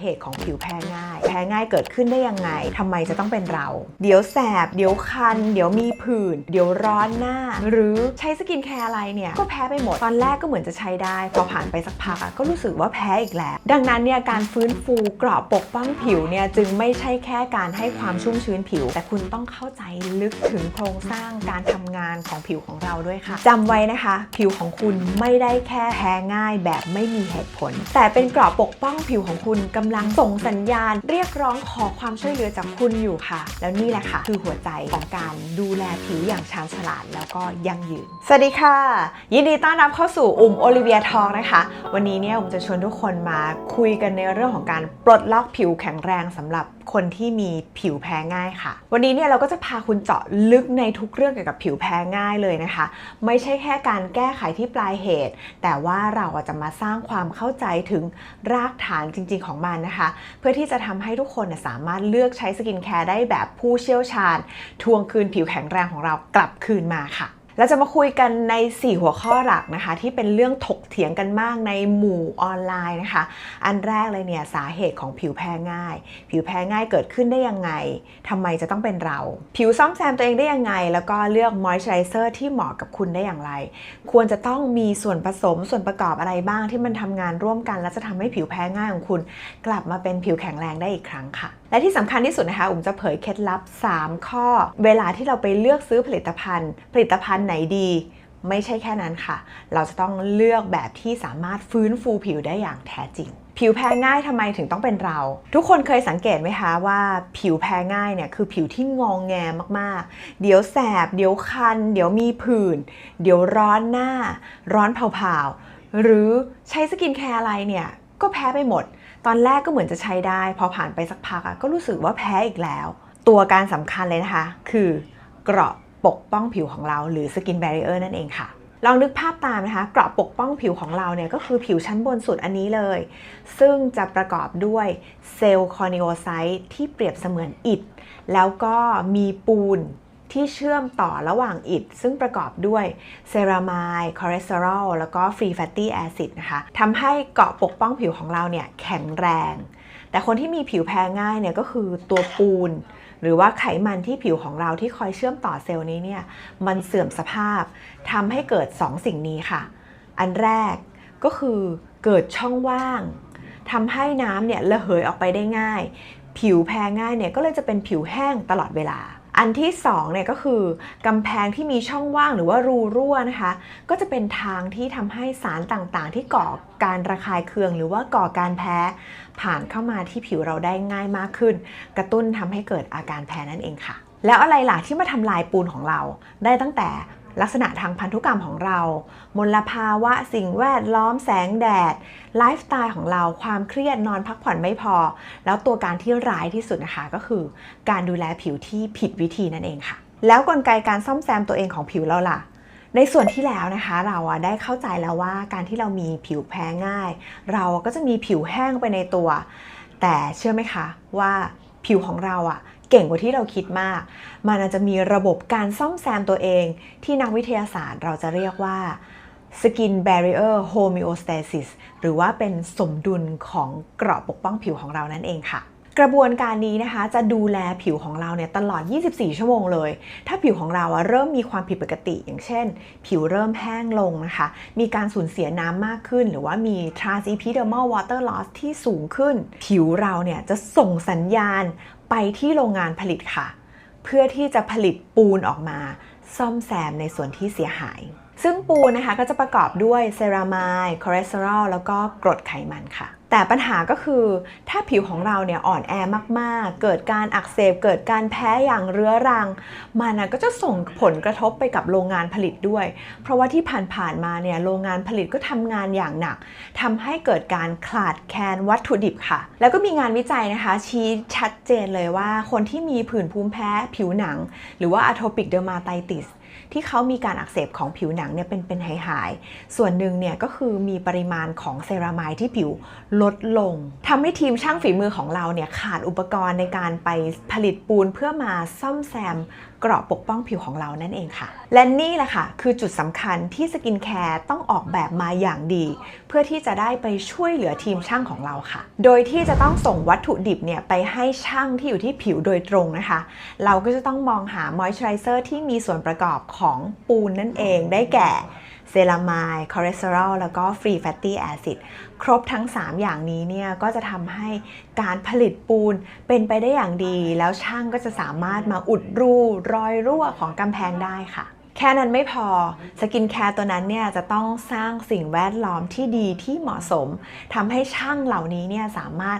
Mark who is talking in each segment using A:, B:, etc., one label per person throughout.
A: เหตุของผิวแพ้ง่าย แพ้ง่ายเกิดขึ้นได้ยังไงทำไมจะต้องเป็นเรา เดี๋ยวแสบ เดี๋ยวคัน เดี๋ยวมีผื่น เดี๋ยวร้อนหน้า หรือใช้สกินแคร์อะไรเนี่ย ก็แพ้ไปหมด ตอนแรกก็เหมือนจะใช้ได้ พอผ่านไปสักพักก็รู้สึกว่าแพ้อีกแล้ว ดังนั้นเนี่ยการฟื้นฟูกราะปกป้องผิวเนี่ยจึงไม่ใช่แค่การให้ความชุ่มชื้นผิว แต่คุณต้องเข้าใจลึกถึงโครงสร้างการทำงานของผิวของเราด้วยค่ะจำไว้นะคะ ผิวของคุณไม่ได้แค่แพ้ง่ายแบบไม่มีเหตุผล แต่เป็นกราะปกป้องผิวของคุณกำลังส่งสัญญาณ เรียกร้องขอความช่วยเหลือจากคุณอยู่ค่ะ แล้วนี่แหละค่ะ คือหัวใจของการดูแลผิวอย่างชาญฉลาดแล้วก็ยั่งยืน สวัสดีค่ะ ยินดีต้อนรับเข้าสู่อุ่มโอลิเวียทองนะคะ วันนี้เนี่ยผมจะชวนทุกคนมาคุยกันในเรื่องของการปลดล็อกผิวแข็งแรงสำหรับ คนที่มีผิวแพ้ง่ายค่ะ วันนี้เนี่ยเราก็จะพาคุณเจาะลึกในทุกเรื่องเกี่ยวกับผิวแพ้ง่ายเลยนะคะ ไม่ใช่แค่การแก้ไขที่ปลายเหตุ แต่ว่าเราจะมาสร้างความเข้าใจถึงรากฐานจริง ๆ ของมันนะคะ เพื่อที่จะทำให้ทุกคนสามารถเลือกใช้สกินแคร์ได้แบบผู้เชี่ยวชาญ ทวงคืนผิวแข็งแรงของเรากลับคืนมาค่ะ เราจะมาคุยกันใน 4 หัวข้อหลักนะคะ ที่เป็นเรื่องถกเถียงกันมากในหมู่ออนไลน์นะคะ อันแรกเลยเนี่ยสาเหตุของผิวแพ้ง่าย ผิวแพ้ง่ายเกิดขึ้นได้ยังไงทำไมจะต้องเป็นเรา ผิวซ่อมแซมตัวเองได้ยังไง แล้วก็เลือกมอยส์เจอไรเซอร์ที่เหมาะกับคุณได้อย่างไร ควรจะต้องมีส่วนผสมส่วนประกอบอะไรบ้างที่มันทำงานร่วมกัน และจะทำให้ผิวแพ้ง่ายของคุณ กลับมาเป็นผิวแข็งแรงได้อีกครั้งค่ะ และที่สำคัญที่สุดนะคะอุ๋มจะเผยเคล็ดลับ 3 ข้อ เวลาที่เราไปเลือกซื้อผลิตภัณฑ์ ผลิตภัณฑ์ไหนดี ไม่ใช่แค่นั้นค่ะ เราจะต้องเลือกแบบที่สามารถฟื้นฟูผิวได้อย่างแท้จริง ผิวแพ้ง่ายทำไมถึงต้องเป็นเรา ทุกคนเคยสังเกตไหมคะว่าผิวแพ้ง่ายเนี่ยคือผิวที่งองแงมากๆ เดี๋ยวแสบ เดี๋ยวคัน เดี๋ยวมีผื่น เดี๋ยวร้อนหน้า ร้อนเผาๆหรือใช้สกินแคร์อะไรเนี่ยก็แพ้ไปหมด ตอนแรกก็เหมือนจะใช้ได้ พอผ่านไปสักพักอะก็รู้สึกว่าแพ้อีกแล้ว ตัวการสำคัญเลยนะคะ คือเกราะปกป้องผิวของเราหรือสกินแบรีเออร์นั่นเองค่ะลองนึกภาพตามนะคะเกราะปกป้องผิวของเราเนี่ยก็คือผิวชั้นบนสุดอันนี้เลย ซึ่งจะประกอบด้วยเซลล์คอนิโอไซต์ที่เปรียบเสมือนอิฐ แล้วก็มีปูน ที่เชื่อมต่อระหว่างอิฐซึ่งประกอบด้วยเซรามายคอเลสเตอรอลแล้วก็ฟรีแฟตตี้แอซิดนะคะทำให้เกาะปกป้องผิวของเราเนี่ยแข็งแรง แต่คนที่มีผิวแพ้ง่ายเนี่ยก็คือตัวปูน หรือว่าไขมันที่ผิวของเราที่คอยเชื่อมต่อเซลล์นี้เนี่ยมันเสื่อมสภาพทำให้เกิด 2 สิ่งนี้ค่ะ อันแรกก็คือเกิดช่องว่างทำให้น้ำเนี่ยระเหยออกไปได้ง่าย ผิวแพ้ง่ายเนี่ยก็เลยจะเป็นผิวแห้งตลอดเวลา อันที่2เนี่ยก็คือกำแพงที่มีช่องว่างหรือว่ารูรั่วนะคะ ก็จะเป็นทางที่ทำให้สารต่างๆ ที่ก่อการระคายเคือง หรือว่าก่อการแพ้ ผ่านเข้ามาที่ผิวเราได้ง่ายมากขึ้น กระตุ้นทำให้เกิดอาการแพ้นั่นเองค่ะ แล้วอะไรล่ะที่มาทำลายปูนของเรา ได้ตั้งแต่ ลักษณะทางพันธุกรรมของเรา มลภาวะสิ่งแวดล้อมแสงแดด ไลฟ์สไตล์ของเราความเครียดนอนพักผ่อนไม่พอ แล้วตัวการที่ร้ายที่สุดนะคะก็คือ การดูแลผิวที่ผิดวิธีนั่นเองค่ะ แล้วกลไกการซ่อมแซมตัวเองของผิวเราล่ะในส่วนที่แล้วนะคะเราอะได้เข้าใจแล้วว่าการที่เรามีผิวแพ้ง่าย เราก็จะมีผิวแห้งไปในตัว แต่เชื่อไหมคะว่าผิวของเราอะ เก่งกว่าที่เราคิดมาก มันอาจจะมีระบบการซ่อมแซมตัวเอง ที่นักวิทยาศาสตร์เราจะเรียกว่า Skin Barrier Homeostasis หรือว่าเป็นสมดุลของเกราะปกป้องผิวของเรานั่นเองค่ะกระบวนการนี้นะคะจะดูแลผิวของเราเนี่ยตลอด 24 ชั่วโมงเลย ถ้าผิวของเราอะเริ่มมีความผิดปกติ อย่างเช่น ผิวเริ่มแห้งลงนะคะ มีการสูญเสียน้ำมากขึ้น หรือว่ามี transepidermal water loss ที่สูงขึ้น ผิวเราเนี่ยจะส่งสัญญาณ ไปที่โรงงานผลิตค่ะ เพื่อที่จะผลิตปูนออกมาซ่อมแซมในส่วนที่เสียหาย ซึ่งปูนนะคะก็จะประกอบด้วยเซรามายคอเลสเตอรอลแล้วก็กรดไขมันค่ะ แต่ปัญหาก็คือถ้าผิวของเราเนี่ยอ่อนแอมากๆ เกิดการอักเสบ เกิดการแพ้อย่างเรื้อรัง มันก็จะส่งผลกระทบไปกับโรงงานผลิตด้วย เพราะว่าที่ผ่านๆมาเนี่ยโรงงานผลิตก็ทำงานอย่างหนักทำให้เกิดการขาดแคลนวัตถุดิบค่ะ แล้วก็มีงานวิจัยนะคะ ชี้ชัดเจนเลยว่าคนที่มีผื่นภูมิแพ้ผิวหนัง หรือว่า atopic dermatitis ที่เขามีการอักเสบของผิวหนังเนี่ยเป็นเป็นหายหายๆส่วนหนึ่งเนี่ยก็คือมีปริมาณของเซรามายที่ผิวลดลงทำให้ทีมช่างฝีมือของเราเนี่ยขาดอุปกรณ์ในการไปผลิตปูนเพื่อมาซ่อมแซมเกราะปกป้องผิวของเรานั่นเองค่ะ และนี่แหละค่ะ คือจุดสำคัญที่สกินแคร์ต้องออกแบบมาอย่างดี เพื่อที่จะได้ไปช่วยเหลือทีมช่างของเราค่ะ โดยที่จะต้องส่งวัตถุดิบเนี่ยไปให้ช่างที่อยู่ที่ผิวโดยตรงนะคะ เราก็จะต้องมองหามอยส์เจอไรเซอร์ที่มีส่วนประกอบของปูนนั่นเองได้แก่เซรามายคอเลสเตอรอลแล้วก็ฟรีแฟตตี้แอซิดครบทั้ง 3 อย่างนี้เนี่ยก็จะทำให้การผลิตปูนเป็นไปได้อย่างดี แล้วช่างก็จะสามารถมาอุดรูรอยรั่วของกำแพงได้ค่ะ แค่นั้นไม่พอสกินแคร์ตัวนั้นเนี่ยจะต้องสร้างสิ่งแวดล้อมที่ดีที่เหมาะสมทำให้ช่างเหล่านี้เนี่ยสามารถ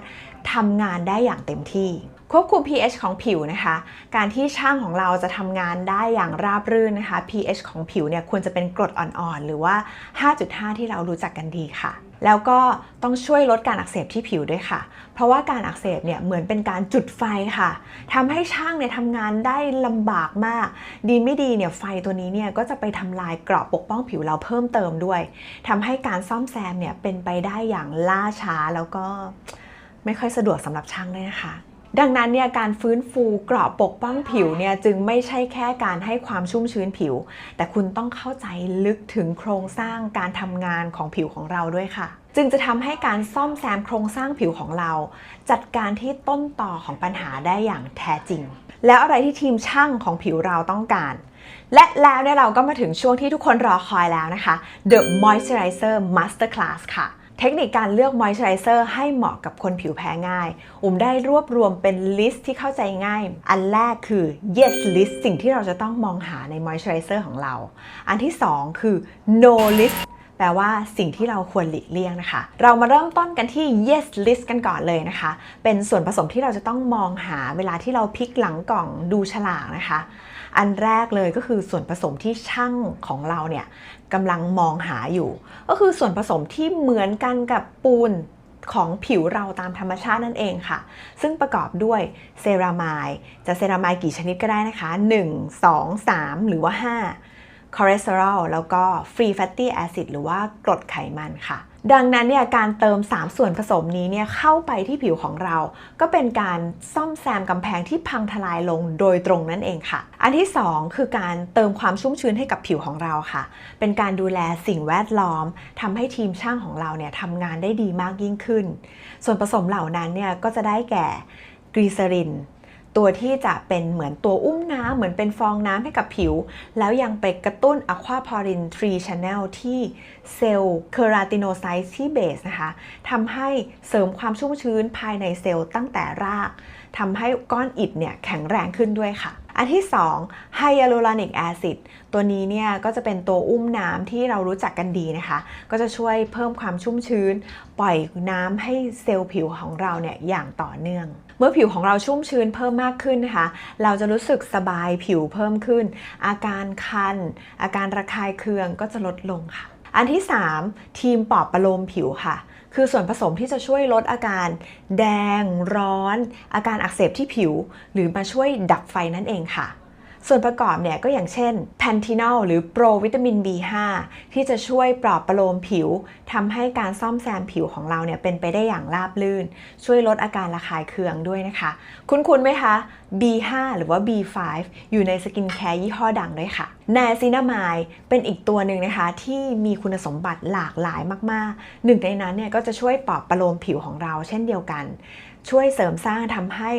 A: ทำงานได้อย่างเต็มที่ ควบคุม pH ของผิวนะคะ การที่ช่างของเราจะทำงานได้อย่างราบรื่นนะคะ pH ของผิวเนี่ยควรจะเป็นกรดอ่อนๆ หรือว่า 5.5 ที่เรารู้จักกันดีค่ะ แล้วก็ต้องช่วยลดการอักเสบที่ผิวด้วยค่ะ เพราะว่าการอักเสบเนี่ยเหมือนเป็นการจุดไฟค่ะทำให้ช่างเนี่ยทำงานได้ลำบากมาก ดีไม่ดีเนี่ยไฟตัวนี้เนี่ยก็จะไปทำลายเกราะปกป้องผิวเราเพิ่มเติมด้วยทำให้การซ่อมแซมเนี่ยเป็นไปได้อย่างล่าช้าแล้วก็ไม่ค่อยสะดวกสำหรับช่างเลยนะคะ ดังนั้นเนี่ยการฟื้นฟูเกราะปกป้องผิวเนี่ยจึงไม่ใช่แค่การให้ความชุ่มชื้นผิว แต่คุณต้องเข้าใจลึกถึงโครงสร้างการทำงานของผิวของเราด้วยค่ะ จึงจะทำให้การซ่อมแซมโครงสร้างผิวของเรา จัดการที่ต้นต่อของปัญหาได้อย่างแท้จริง แล้วอะไรที่ทีมช่างของผิวเราต้องการ และแล้วเนี่ยเราก็มาถึงช่วงที่ทุกคนรอคอยแล้วนะคะ The Moisturizer Masterclass ค่ะ เทคนิคการเลือกมอยส์เจอไรเซอร์ให้เหมาะกับคนผิวแพ้ง่าย อุ้มได้รวบรวมเป็นลิสต์ที่เข้าใจง่าย อันแรกคือ yes list สิ่งที่เราจะต้องมองหาในมอยส์เจอไรเซอร์ของเรา อันที่ 2 คือ no list แปลว่าสิ่งที่เราควรหลีกเลี่ยงนะคะ เรามาเริ่มต้นกันที่ yes list กันก่อนเลยนะคะ เป็นส่วนผสมที่เราจะต้องมองหาเวลาที่เราพลิกหลังกล่องดูฉลากนะคะ อันแรกเลยก็คือส่วนผสมที่ช่างของเราเนี่ยกำลังมองหาอยู่ ก็คือส่วนผสมที่เหมือนกันกับปูนของผิวเราตามธรรมชาตินั่นเองค่ะ ซึ่งประกอบด้วยเซรามายจะเซรามายกี่ชนิดก็ได้นะคะ 1 2 3 หรือว่า 5 คอเลสเตอรอลแล้วก็ฟรีแฟตตี้แอซิดหรือว่ากรดไขมันค่ะ ดังนั้นเนี่ยการเติม 3 ส่วนผสมนี้เนี่ยเข้าไปที่ผิวของเรา ก็เป็นการซ่อมแซมกำแพงที่พังทลายลงโดยตรงนั่นเองค่ะ อันที่ 2 คือการเติมความชุ่มชื้นให้กับผิวของเราค่ะ เป็นการดูแลสิ่งแวดล้อมทำให้ทีมช่างของเราเนี่ยทำงานได้ดีมากยิ่งขึ้น ส่วนผสมเหล่านั้นเนี่ยก็จะได้แก่กรีเซริน ตัวที่จะเป็นเหมือนตัวอุ้มน้ำเหมือนเป็นฟองน้ำให้กับผิว แล้วยังไปกระตุ้นอะควาพอริน3 Channel ที่เซลล์เคราติโนไซต์ที่เบสนะคะทำให้เสริมความชุ่มชื้นภายในเซลล์ตั้งแต่รากทำให้ก้อนอิฐเนี่ยแข็งแรงขึ้นด้วยค่ะ อันที่2ไฮยาลูรอนิกแอซิดตัวนี้เนี่ยก็จะเป็นตัวอุ้มน้ำที่เรารู้จักกันดีนะคะ ก็จะช่วยเพิ่มความชุ่มชื้น ปล่อยน้ำให้เซลล์ผิวของเราเนี่ยอย่างต่อเนื่อง เมื่อผิวของเราชุ่มชื้นเพิ่มมากขึ้นนะคะ เราจะรู้สึกสบายผิวเพิ่มขึ้น อาการคัน อาการระคายเคืองก็จะลดลงค่ะ อันที่ 3 ทีมปอบประโลมผิวค่ะคือส่วนผสมที่จะช่วยลดอาการแดงร้อน อาการอักเสบที่ผิว หรือมาช่วยดับไฟนั่นเองค่ะ ส่วนประกอบเนี่ยก็อย่างเช่นแพนทินอลหรือโปรวิตามิน B5 ที่จะช่วยปลอบประโลมผิวทำให้การซ่อมแซมผิวของเราเนี่ยเป็นไปได้อย่างราบรื่น ช่วยลดอาการระคายเคืองด้วยนะคะ คุ้นๆไหมคะ B5 หรือว่า B5 อยู่ในสกินแคร์ยี่ห้อดังด้วยค่ะแนซินามายเป็นอีกตัวหนึ่งนะคะ ที่มีคุณสมบัติหลากหลายมากๆ หนึ่งในนั้นเนี่ยก็จะช่วยปลอบประโลมผิวของเราเช่นเดียวกัน ช่วยเสริมสร้างทำให้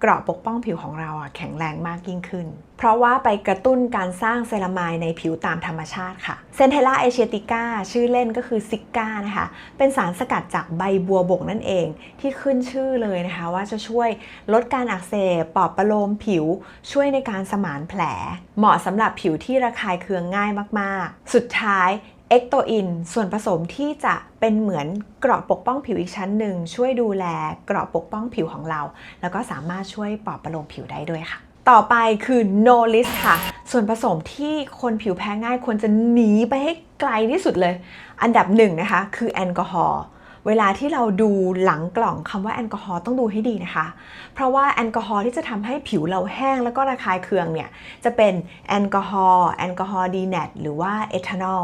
A: เกราะปกป้องผิวของเราอะแข็งแรงมากยิ่งขึ้น เพราะว่าไปกระตุ้นการสร้างเซรามายในผิวตามธรรมชาติค่ะเซนเทล่าเอเชียติก้าชื่อเล่นก็คือซิก้านะคะ เป็นสารสกัดจากใบบัวบกนั่นเองที่ขึ้นชื่อเลยนะคะ ว่าจะช่วยลดการอักเสบปลอบประโลมผิว ช่วยในการสมานแผล เหมาะสำหรับผิวที่ระคายเคืองง่ายมากๆ สุดท้าย เอ็กโตอินส่วนผสมที่จะเป็นเหมือนเกราะปกป้องผิวอีกชั้นหนึ่ง ช่วยดูแลเกราะปกป้องผิวของเรา แล้วก็สามารถช่วยปลอบประโลมผิวได้ด้วยค่ะ ต่อไปคือ no list ค่ะ ส่วนผสมที่คนผิวแพ้ง่ายควรจะหนีไปให้ไกลที่สุดเลย อันดับหนึ่งนะคะคือแอลกอฮอล์เวลาที่เราดูหลังกล่องคำว่าแอลกอฮอล์ต้องดูให้ดีนะคะ เพราะว่าแอลกอฮอล์ที่จะทำให้ผิวเราแห้งแล้วก็ระคายเคืองเนี่ยจะเป็นแอลกอฮอล์แอลกอฮอล์ดีแนตหรือว่าเอทานอล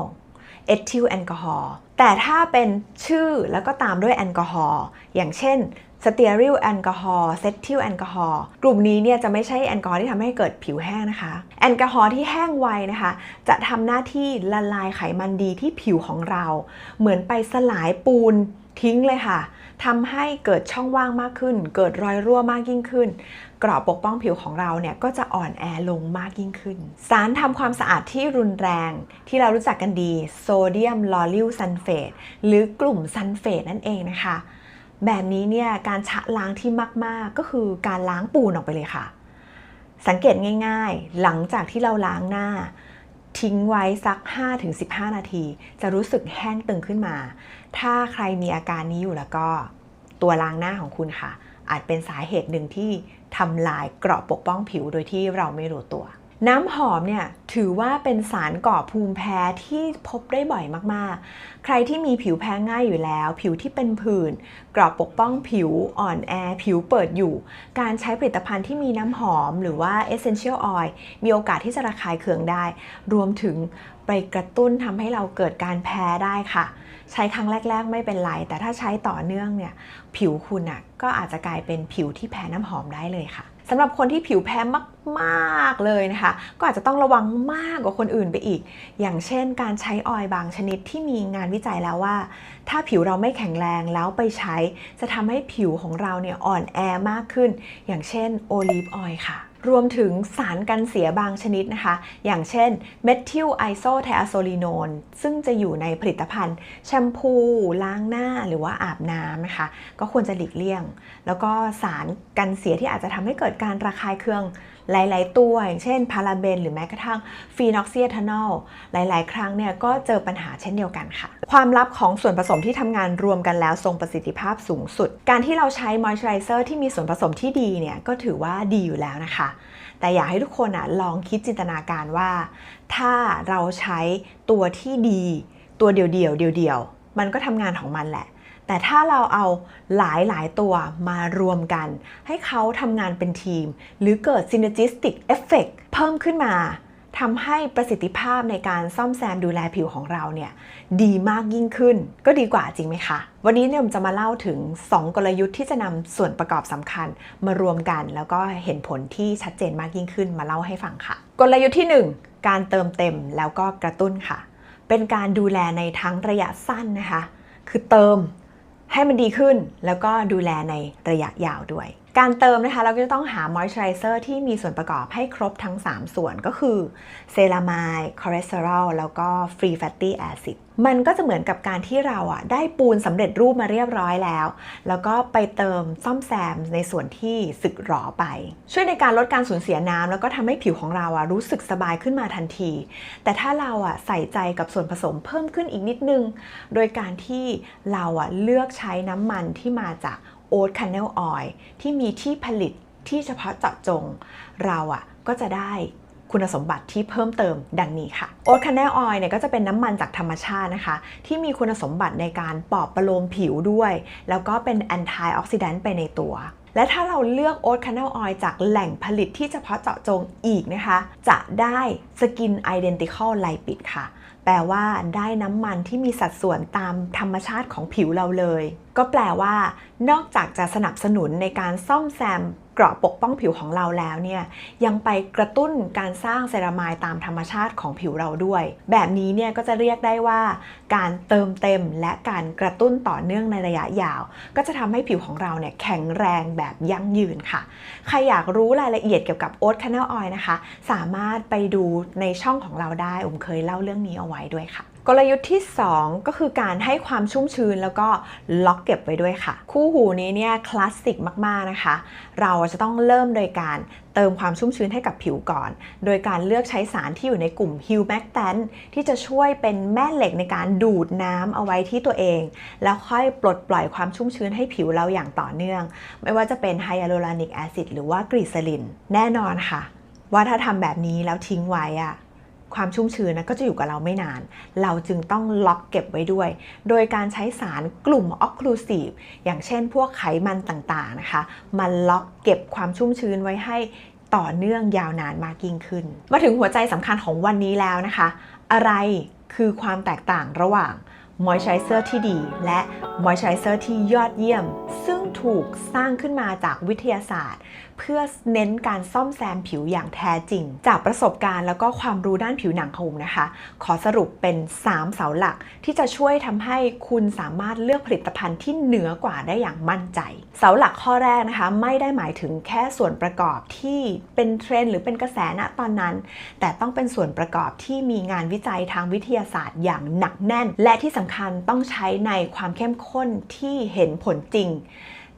A: เอทิลแอลกอฮอล์แต่ถ้าเป็นชื่อแล้วก็ตามด้วยแอลกอฮอล์อย่างเช่นสเตียริลแอลกอฮอล์เซทิลแอลกอฮอล์กลุ่มนี้เนี่ยจะไม่ใช่แอลกอฮอล์ที่ทำให้เกิดผิวแห้งนะคะ แอลกอฮอล์ที่แห้งไวนะคะ จะทำหน้าที่ละลายไขมันดีที่ผิวของเรา เหมือนไปสลายปูนทิ้งเลยค่ะ ทำให้เกิดช่องว่างมากขึ้น เกิดรอยรั่วมากยิ่งขึ้น กรอบปกป้องผิวของเราเนี่ยก็จะอ่อนแอลงมากยิ่งขึ้น สารทำความสะอาดที่รุนแรง ที่เรารู้จักกันดีโซเดียมลอริลซัลเฟตหรือกลุ่มซัลเฟตนั่นเองนะคะ แบบนี้เนี่ยการชะล้างที่มาก ๆ ก็คือการล้างปูนออกไปเลยค่ะ สังเกตง่าย ๆ หลังจากที่เราล้างหน้าทิ้งไว้สัก 5-15 นาที จะรู้สึกแห้งตึงขึ้นมา ถ้าใครมีอาการนี้อยู่แล้วก็ ตัวล้างหน้าของคุณค่ะ อาจเป็นสาเหตุหนึ่งที่ทำลายเกราะปกป้องผิวโดยที่เราไม่รู้ตัว น้ำหอมเนี่ยถือว่าเป็นสารก่อภูมิแพ้ที่พบได้บ่อยมากๆ ใครที่มีผิวแพ้ง่ายอยู่แล้ว ผิวที่เป็นผื่นกราะปกป้องผิวอ่อนแอ ผิวเปิดอยู่ การใช้ผลิตภัณฑ์ที่มีน้ำหอมหรือว่า essential oil มีโอกาสที่จะระคายเคืองได้ รวมถึงไปกระตุ้นทำให้เราเกิดการแพ้ได้ค่ะ ใช้ครั้งแรก ๆ ไม่เป็นไร แต่ถ้าใช้ต่อเนื่องเนี่ยผิวคุณอะก็อาจจะกลายเป็นผิวที่แพ้น้ำหอมได้เลยค่ะ สำหรับคนที่ผิวแพ้มากๆเลยนะคะ ก็อาจจะต้องระวังมากกว่าคนอื่นไปอีก อย่างเช่น การใช้ออยล์บางชนิดที่มีงานวิจัยแล้วว่า ถ้าผิวเราไม่แข็งแรงแล้วไปใช้ จะทำให้ผิวของเราเนี่ยอ่อนแอมากขึ้น อย่างเช่นโอลีฟออยล์ค่ะ รวมถึงสารกันเสียบางชนิดนะคะ อย่างเช่นเมทิลไอโซไทอะโซลีโนนซึ่งจะอยู่ในผลิตภัณฑ์แชมพู ล้างหน้าหรือว่าอาบน้ำนะคะ ก็ควรจะหลีกเลี่ยง แล้วก็สารกันเสียที่อาจจะทำให้เกิดการระคายเคืองหลาย ๆ ตัวอย่างเช่นพาราเบนหรือแม้กระทั่งฟีนอกซิเอทานอลหลาย ๆ ครั้งเนี่ยก็เจอปัญหาเช่นเดียวกันค่ะ ความลับของส่วนผสมที่ทำงานรวมกันแล้วทรงประสิทธิภาพสูงสุด การที่เราใช้มอยส์เจอไรเซอร์ที่มีส่วนผสมที่ดีเนี่ยก็ถือว่าดีอยู่แล้วนะคะ แต่อยากให้ทุกคนอะลองคิดจินตนาการว่า ถ้าเราใช้ตัวที่ดี ตัวเดียวๆเดียวๆมันก็ทำงานของมันแหละ แต่ถ้าเราเอาหลายหลายตัวมารวมกัน ให้เขาทำงานเป็นทีม หรือเกิด synergistic effect เพิ่มขึ้นมาทำให้ประสิทธิภาพในการซ่อมแซมดูแลผิวของเราเนี่ยดีมากยิ่งขึ้น ก็ดีกว่าจริงไหมคะ วันนี้เนี่ยผมจะมาเล่าถึง 2 กลยุทธ์ที่จะนำส่วนประกอบสำคัญมารวมกัน แล้วก็เห็นผลที่ชัดเจนมากยิ่งขึ้นมาเล่าให้ฟังค่ะ กลยุทธ์ที่ 1 การเติมเต็มแล้วก็กระตุ้นค่ะ เป็นการดูแลในทั้งระยะสั้นนะคะ คือเติม ให้มันดีขึ้นแล้วก็ดูแลในระยะยาวด้วย การเติมนะคะเราก็จะต้องหามอยส์เจอไรเซอร์ที่มีส่วนประกอบให้ครบทั้ง 3 ส่วนก็คือเซรามายคอเลสเตอรอลแล้วก็ฟรีแฟตตี้แอซิดมันก็จะเหมือนกับการที่เราอะได้ปูนสำเร็จรูปมาเรียบร้อยแล้ว แล้วก็ไปเติมซ่อมแซมในส่วนที่สึกหรอไป ช่วยในการลดการสูญเสียน้ำแล้วก็ทำให้ผิวของเราอะรู้สึกสบายขึ้นมาทันที แต่ถ้าเราอะใส่ใจกับส่วนผสมเพิ่มขึ้นอีกนิดนึง โดยการที่เราอะเลือกใช้น้ำมันที่มาจาก โอ๊ตค n น e l ออยที่มีที่ผลิตที่เฉพาะเจาะจง เราอะก็จะได้คุณสมบัติที่เพิ่มเติมดังนี้ค่ะโอ๊ตค n น e l ออยเนี่ยก็จะเป็นน้ำมันจากธรรมชาตินะคะ ที่มีคุณสมบัติในการปอบประโลมผิวด้วย แล้วก็เป็นแอนตี้ออกซิแดนต์ไปในตัว และถ้าเราเลือกโอ๊ตค n น e l ออยจากแหล่งผลิตที่เฉพาะเจาะจงอีกนะคะ จะได้สกินไอดีนติคอลไลปิดค่ะ แปลว่าได้น้ำมันที่มีสัดส่วนตามธรรมชาติของผิวเราเลย ก็แปลว่า นอกจากจะสนับสนุนในการซ่อมแซม เกราะปกป้องผิวของเราแล้วเนี่ยยังไปกระตุ้นการสร้างเซรามายตามธรรมชาติของผิวเราด้วย แบบนี้เนี่ยก็จะเรียกได้ว่าการเติมเต็มและการกระตุ้นต่อเนื่องในระยะยาว ก็จะทำให้ผิวของเราเนี่ยแข็งแรงแบบยั่งยืนค่ะ ใครอยากรู้รายละเอียดเกี่ยวกับโอ๊ตค n น e l ออยนะคะ สามารถไปดูในช่องของเราได้ผมเคยเล่าเรื่องนี้เอาไว้ด้วยค่ะ กลยุทธ์ที่ 2 ก็คือการให้ความชุ่มชื้นแล้วก็ล็อกเก็บไว้ด้วยค่ะ คู่หูนี้เนี่ยคลาสสิกมากๆนะคะ เราจะต้องเริ่มโดยการเติมความชุ่มชื้นให้กับผิวก่อน โดยการเลือกใช้สารที่อยู่ในกลุ่มฮิวแมกแตนที่จะช่วยเป็นแม่เหล็กในการดูดน้ำเอาไว้ที่ตัวเอง แล้วค่อยปลดปล่อยความชุ่มชื้นให้ผิวเราอย่างต่อเนื่อง ไม่ว่าจะเป็นไฮยาลูรอนิกแอซิดหรือว่ากรีซลิน แน่นอนค่ะ ว่าถ้าทำแบบนี้แล้วทิ้งไว้อะ ความชุ่มชื้นนะก็จะอยู่กับเราไม่นาน เราจึงต้องล็อกเก็บไว้ด้วย โดยการใช้สารกลุ่มออกคลูซีฟอย่างเช่นพวกไขมันต่างๆนะคะมาล็อกเก็บความชุ่มชื้นไว้ให้ต่อเนื่องยาวนานมากยิ่งขึ้น มาถึงหัวใจสำคัญของวันนี้แล้วนะคะ อะไรคือความแตกต่างระหว่างมอยส์เจอร์ที่ดี และมอยส์เจอร์ที่ยอดเยี่ยม ซึ่งถูกสร้างขึ้นมาจากวิทยาศาสตร์ เพื่อเน้นการซ่อมแซมผิวอย่างแท้จริง จากประสบการณ์แล้วก็ความรู้ด้านผิวหนังของผมนะคะ ขอสรุปเป็น 3 เสาหลักที่จะช่วยทำให้คุณสามารถเลือกผลิตภัณฑ์ที่เหนือกว่าได้อย่างมั่นใจ เสาหลักข้อแรกนะคะ ไม่ได้หมายถึงแค่ส่วนประกอบที่เป็นเทรนหรือเป็นกระแสณตอนนั้น แต่ต้องเป็นส่วนประกอบที่มีงานวิจัยทางวิทยาศาสตร์อย่างหนักแน่น และที่สำคัญต้องใช้ในความเข้มข้นที่เห็นผลจริง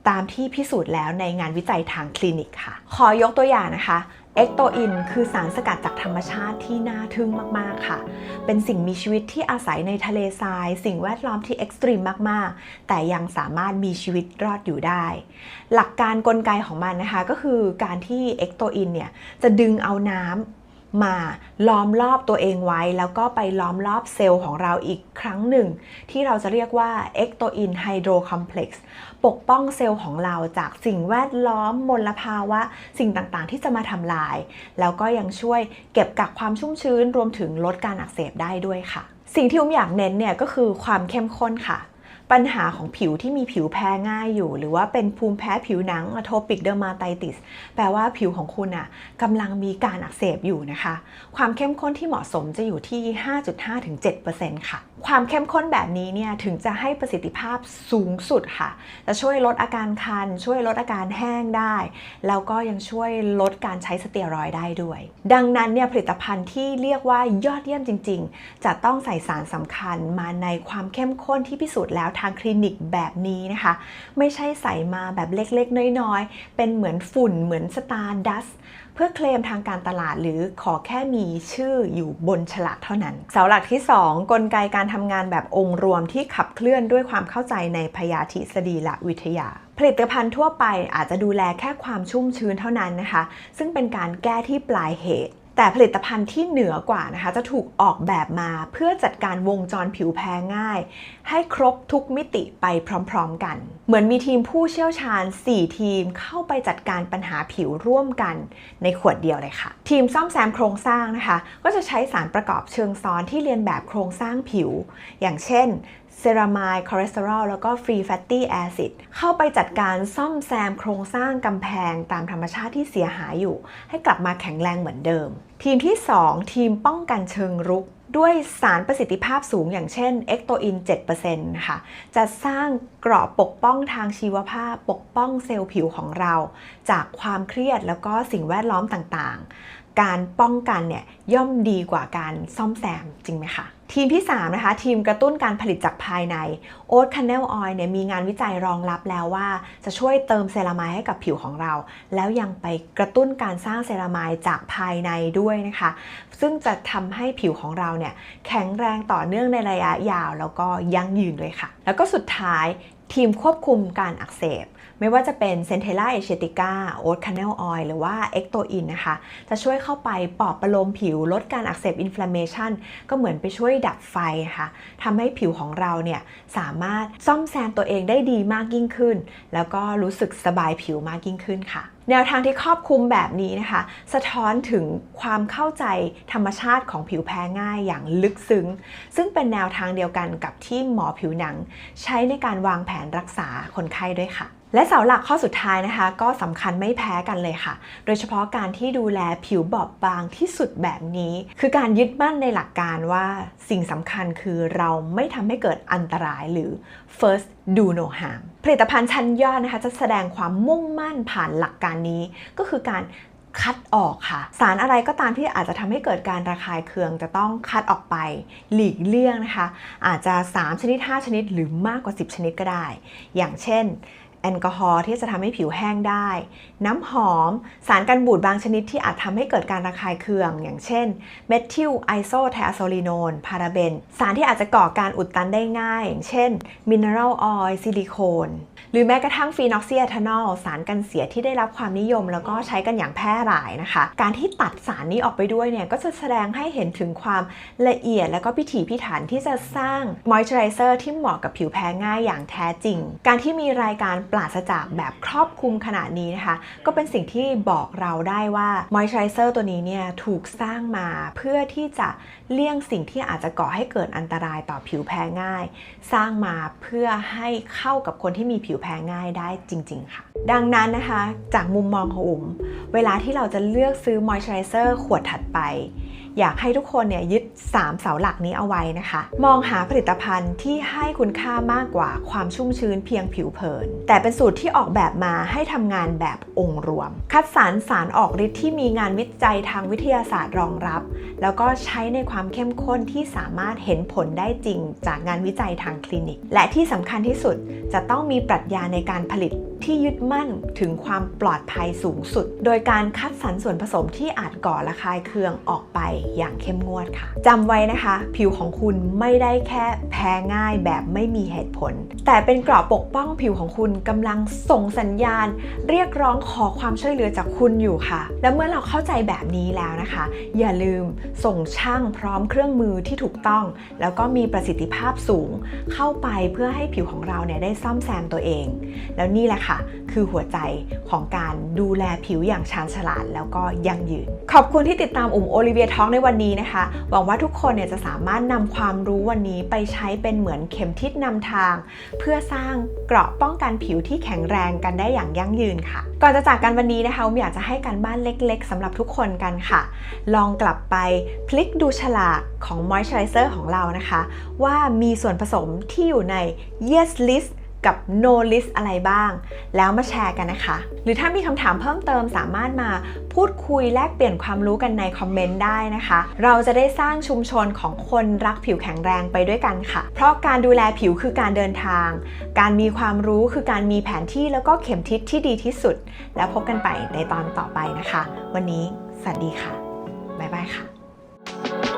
A: ตามที่พิสูจน์แล้วในงานวิจัยทางคลินิกค่ะ ขอยกตัวอย่างนะคะเอ็กโตอินคือสารสกัดจากธรรมชาติที่น่าทึ่งมาก ๆ ค่ะ เป็นสิ่งมีชีวิตที่อาศัยในทะเลทราย สิ่งแวดล้อมที่เอ็กซ์ตรีมมาก ๆ แต่ยังสามารถมีชีวิตรอดอยู่ได้ หลักการกลไกของมันนะคะก็คือการที่เอ็กโตอินเนี่ยจะดึงเอาน้ำ มาล้อมรอบตัวเองไว้ แล้วก็ไปล้อมรอบเซลล์ของเราอีกครั้งหนึ่ง ที่เราจะเรียกว่าเอ็กโตอินไฮโดรคอมเพล็กซ์ปกป้องเซลล์ของเราจากสิ่งแวดล้อมมลภาวะ สิ่งต่างๆ ที่จะมาทำลาย แล้วก็ยังช่วยเก็บกักความชุ่มชื้น รวมถึงลดการอักเสบได้ด้วยค่ะ สิ่งที่อุ้มอยากเน้นเนี่ยก็คือความเข้มข้นค่ะ ปัญหาของผิวที่มีผิวแพ้ง่ายอยู่ หรือว่าเป็นภูมิแพ้ผิวหนัง atopic dermatitis แปลว่าผิวของคุณอะกำลังมีการอักเสบอยู่นะคะ ความเข้มข้นที่เหมาะสมจะอยู่ที่ 5.5-7%ค่ะ ความเข้มข้นแบบนี้เนี่ยถึงจะให้ประสิทธิภาพสูงสุดค่ะ จะช่วยลดอาการคัน ช่วยลดอาการแห้งได้ แล้วก็ยังช่วยลดการใช้สเตียรอยด์ได้ด้วย ดังนั้นเนี่ยผลิตภัณฑ์ที่เรียกว่ายอดเยี่ยมจริง ๆ จะต้องใส่สารสำคัญมาในความเข้มข้นที่พิสูจน์แล้วทางคลินิกแบบนี้นะคะ ไม่ใช่ใส่มาแบบเล็กๆ น้อยๆ เป็นเหมือนฝุ่นเหมือนสตาร์ดัสเพื่อเคลมทางการตลาดหรือขอแค่มีชื่ออยู่บนฉลากเท่านั้น เสาหลักที่ 2 กลไกการทำงานแบบองค์รวมที่ขับเคลื่อนด้วยความเข้าใจในพยาธิสดีและวิทยา ผลิตภัณฑ์ทั่วไปอาจจะดูแลแค่ความชุ่มชื้นเท่านั้นนะคะ ซึ่งเป็นการแก้ที่ปลายเหตุ แต่ผลิตภัณฑ์ที่เหนือกว่านะคะ จะถูกออกแบบมาเพื่อจัดการวงจรผิวแพ้ง่าย ให้ครบทุกมิติไปพร้อมๆกัน เหมือนมีทีมผู้เชี่ยวชาญ 4 ทีมเข้าไปจัดการปัญหาผิวร่วมกันในขวดเดียวเลยค่ะ ทีมซ่อมแซมโครงสร้างนะคะ ก็จะใช้สารประกอบเชิงซ้อนที่เรียนแบบโครงสร้างผิว อย่างเช่น เซรามายคอเลสเตอรอลแล้วก็ฟรีแฟตตี้แอซิดเข้าไปจัดการซ่อมแซมโครงสร้างกำแพงตามธรรมชาติที่เสียหายอยู่ ให้กลับมาแข็งแรงเหมือนเดิม ทีมที่ 2 ทีมป้องกันเชิงรุก ด้วยสารประสิทธิภาพสูงอย่างเช่นเอ็กโตอิน7%นะคะจะสร้างเกราะปกป้องทางชีวภาพ ปกป้องเซลล์ผิวของเรา จากความเครียดแล้วก็สิ่งแวดล้อมต่างๆ การป้องกันเนี่ยย่อมดีกว่าการซ่อมแซมจริงไหมคะ ทีมที่ 3 นะคะ ทีมกระตุ้นการผลิตจากภายในโอ๊ตคันเนลออยเนี่ยมีงานวิจัยรองรับแล้วว่า จะช่วยเติมเซรามายให้กับผิวของเรา แล้วยังไปกระตุ้นการสร้างเซรามายจากภายในด้วยนะคะ ซึ่งจะทำให้ผิวของเราเนี่ยแข็งแรงต่อเนื่องในระยะยาว แล้วก็ยั่งยืนด้วยค่ะ แล้วก็สุดท้ายทีมควบคุมการอักเสบ ไม่ว่าจะเป็นเซนเทล่าเอเชติก้าโอ๊ตคาเนลออยล์หรือว่าเอ็กโตอินนะคะ จะช่วยเข้าไปปอบประโลมผิวลดการอักเสบอินฟลามเมชันก็เหมือนไปช่วยดับไฟค่ะทำให้ผิวของเราเนี่ยสามารถซ่อมแซมตัวเองได้ดีมากยิ่งขึ้น แล้วก็รู้สึกสบายผิวมากยิ่งขึ้นค่ะแนวทางที่ครอบคลุมแบบนี้นะคะ สะท้อนถึงความเข้าใจธรรมชาติของผิวแพ้ง่ายอย่างลึกซึ้ง ซึ่งเป็นแนวทางเดียวกันกับที่หมอผิวหนัง ใช้ในการวางแผนรักษาคนไข้ด้วยค่ะ และเสาหลักข้อสุดท้ายนะคะ ก็สำคัญไม่แพ้กันเลยค่ะ โดยเฉพาะการที่ดูแลผิวบอบบางที่สุดแบบนี้ คือการยึดมั่นในหลักการว่าสิ่งสำคัญคือเราไม่ทำให้เกิดอันตรายหรือ first do no harm ผลิตภัณฑ์ชั้นยอดนะคะ จะแสดงความมุ่งมั่นผ่านหลักการนี้ ก็คือการคัดออกค่ะ สารอะไรก็ตามที่อาจจะทำให้เกิดการระคายเคืองจะต้องคัดออกไป หลีกเลี่ยงนะคะ อาจจะ 3 ชนิด 5 ชนิด หรือมากกว่า 10 ชนิดก็ได้ อย่างเช่น แอลกอฮอล์ที่จะทำให้ผิวแห้งได้ น้ำหอม สารกันบูดบางชนิดที่อาจทำให้เกิดการระคายเคือง อย่างเช่นเมทิลไอโซไทอะโซลีโนนพาราเบน สารที่อาจจะก่อการอุดตันได้ง่าย อย่างเช่นมินเนอรัลออยล์ซิลิโคน หรือแม้กระทั่งฟีนอกซิเอทานอลสารกันเสียที่ได้รับความนิยม แล้วก็ใช้กันอย่างแพร่หลายนะคะ การที่ตัดสารนี้ออกไปด้วยเนี่ยก็จะแสดงให้เห็นถึงความละเอียด แล้วก็พิถีพิถันที่จะสร้างมอยส์เจอไรเซอร์ที่เหมาะกับผิวแพ้ง่ายอย่างแท้จริง การที่มีรายการปราศจากแบบครอบคลุมขนาดนี้นะคะ ก็เป็นสิ่งที่บอกเราได้ว่ามอยส์เจอไรเซอร์ตัวนี้เนี่ยถูกสร้างมาเพื่อที่จะเลี่ยงสิ่งที่อาจจะก่อให้เกิดอันตรายต่อผิวแพ้ง่าย สร้างมาเพื่อให้เข้ากับคนที่มีผิวแพ้ง่ายได้จริง ๆ ค่ะ ดังนั้นนะคะ จากมุมมองของอุ๋มเวลาที่เราจะเลือกซื้อมอยส์เจอไรเซอร์ขวดถัดไป อยากให้ทุกคนเนี่ยยึด 3 เสาหลักนี้เอาไว้นะคะ มองหาผลิตภัณฑ์ที่ให้คุณค่ามากกว่าความชุ่มชื้นเพียงผิวเผิน แต่เป็นสูตรที่ออกแบบมาให้ทำงานแบบองค์รวม คัดสรรสารออกฤทธิ์ที่มีงานวิจัยทางวิทยาศาสตร์รองรับ แล้วก็ใช้ในความเข้มข้นที่สามารถเห็นผลได้จริง จากงานวิจัยทางคลินิก และที่สำคัญที่สุดจะต้องมีปรัชญาในการผลิตที่ยึดมั่นถึงความปลอดภัยสูงสุด โดยการคัดสรรส่วนผสมที่อาจก่อระคายเคืองออกไปอย่างเข้มงวดค่ะจำไว้นะคะ ผิวของคุณไม่ได้แค่แพ้ง่ายแบบไม่มีเหตุผล แต่เป็นกราะปกป้องผิวของคุณกำลังส่งสัญญาณ เรียกร้องขอความช่วยเหลือจากคุณอยู่ค่ะ และเมื่อเราเข้าใจแบบนี้แล้วนะคะ อย่าลืมส่งช่างพร้อมเครื่องมือที่ถูกต้อง แล้วก็มีประสิทธิภาพสูง เข้าไปเพื่อให้ผิวของเราเนี่ยได้ซ่อมแซมตัวเอง แล้วนี่แหละค่ะ คือหัวใจของการดูแลผิวอย่างชาญฉลาดแล้วก็ยั่งยืน ขอบคุณที่ติดตามอุ๋มโอลิเวียท้องในวันนี้นะคะหวังว่าทุกคนเนี่ยจะสามารถนำความรู้วันนี้ไปใช้เป็นเหมือนเข็มทิศนำทาง เพื่อสร้างเกราะป้องกันผิวที่แข็งแรงกันได้อย่างยั่งยืนค่ะ ก่อนจะจากกันวันนี้นะคะอุ๋มอยากจะให้การบ้านเล็กๆสำหรับทุกคนกันค่ะ ลองกลับไปพลิกดูฉลากของ Moisturizer ของเรานะคะ ว่ามีส่วนผสมที่อยู่ใน Yes List กับ no list อะไรบ้าง แล้วมาแชร์กันนะคะ หรือถ้ามีคำถามเพิ่มเติมสามารถมาพูดคุยแลกเปลี่ยนความรู้กันในคอมเมนต์ได้นะคะ เราจะได้สร้างชุมชนของคนรักผิวแข็งแรงไปด้วยกันค่ะ เพราะการดูแลผิวคือการเดินทาง การมีความรู้คือการมีแผนที่แล้วก็เข็มทิศที่ดีที่สุด แล้วพบกันไปในตอนต่อไปนะคะ วันนี้สวัสดีค่ะบ๊ายบายค่ะ